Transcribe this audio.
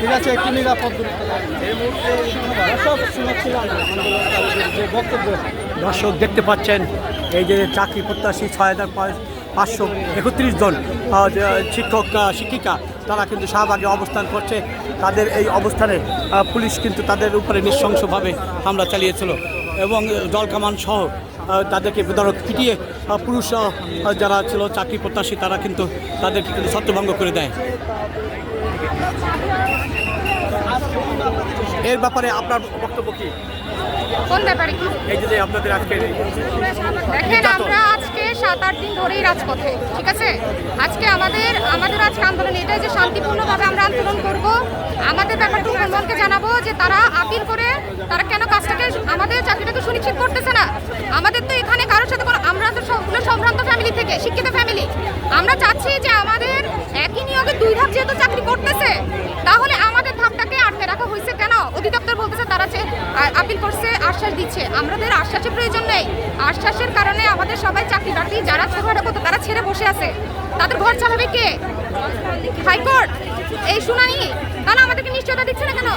ঠিক আছে, একটু নিরাপদ। দর্শক যে বক্তব্য দর্শক দেখতে পাচ্ছেন, এই যে চাকরি প্রত্যাশী ছয় হাজার পাঁচশো একত্রিশ জন শিক্ষক শিক্ষিকা তারা কিন্তু শাহবাগে অবস্থান করছে। তাদের এই অবস্থানে পুলিশ কিন্তু তাদের উপরে নৃশংসভাবে হামলা চালিয়েছিল এবং জলকামান সহ তাদেরকে বেদরক পিটিয়ে পুরুষ যারা ছিল চাকরি প্রত্যাশী তারা কিন্তু তাদেরকে কিন্তু ছত্রভঙ্গ করে দেয়। এর ব্যাপারে আপনার বক্তব্য কি? কোন ব্যাপারে কি? এই যে যে আপনাদের আজকে দেখেন রাজপথে, ঠিক আছে? আজকে আমাদের আমাদের আজকে আন্দোলন এটাই যে শান্তিপূর্ণভাবে আমরা আন্দোলন করব, আমাদের ব্যাপারটা প্রধানকে জানাব যে তারা আপিল করে, তারা কেন কাজটাকে, আমাদের চাকরিটাকে সুনিশ্চিত করতেছে না? আমাদের তো এখানে কারোর সাথে কোনো আমরা তো সম্ভ্রান্ত ফ্যামিলি থেকে, শিক্ষিত ফ্যামিলি আমরা চাচ্ছি যে আমাদের একই নিয়োগে দুই ধাপ যেহেতু চাকরি করতেছে তাহলে আমাদের ধাপটাকে আটকে রাখা হয়েছে কেন অধিদপ্তর বলতেছে তারা যে আ- আপিল করছে আশ্বাস দিচ্ছে। আমাদের আশ্বাসের প্রয়োজন নেই। আশ্বাসের কারণে আমাদের সবাই চাকরি বাকরি যারা ছোটখাটো করতো তারা ছেড়ে বসে আছে। তাদের ঘর চালাবে কে? হাইকোর্ট? এই শুনানি? তাহলে আমাদেরকে নিশ্চয়তা দিচ্ছে না কেন?